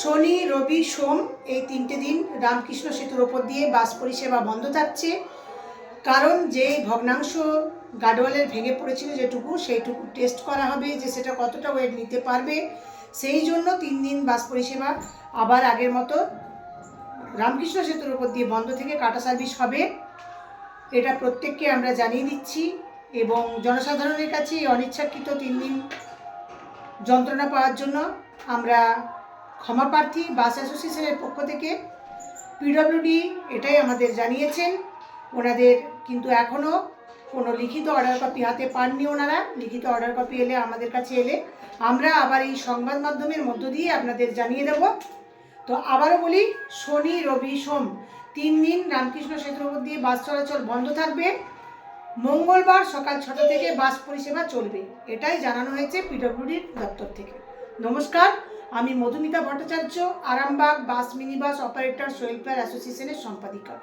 শনি, রবি, সোম এই তিনটে দিন রামকৃষ্ণ সেতুর ওপর দিয়ে বাস পরিষেবা বন্ধ থাকছে। কারণ যে ভগ্নাংশ গাডওয়ালের ভেঙে পড়েছিল যেটুকু, সেইটুকু টেস্ট করা হবে যে সেটা কতটা ওয়েট নিতে পারবে। সেই জন্য তিন দিন বাস পরিষেবা আবার আগের মতো রামকৃষ্ণ সেতুর ওপর দিয়ে বন্ধ থেকে কাটা সার্ভিস হবে। এটা প্রত্যেককে আমরা জানিয়ে দিচ্ছি এবং জনসাধারণের কাছে অনিচ্ছাকৃত তিন দিন যন্ত্রণা পাওয়ার জন্য আমরা ক্ষমা প্রার্থী বাস অ্যাসোসিয়েশনের পক্ষ থেকে পিডব্লিউডি এটাই আমাদের জানিয়েছেন। ওনাদের কিন্তু এখনও কোনো লিখিত অর্ডার কপি হাতে পাননি ওনারা। লিখিত অর্ডার কপি এলে আমাদের কাছে এলে আমরা আবার এই সংবাদ মাধ্যমের মধ্য দিয়ে আপনাদের জানিয়ে দেব। তো আবারও বলি, শনি, রবি, সোম তিন দিন রামকৃষ্ণ সেতুর দিয়ে বাস চলাচল বন্ধ থাকবে। মঙ্গলবার সকাল ছটা থেকে বাস পরিষেবা চলবে। এটাই জানানো হয়েছে পিডব্লিউডির দপ্তর থেকে। নমস্কার আমি Madhumita Bhattacharya Arambag bus minibus operator welfare অ্যাসোসিয়েশনের সম্পাদিকা।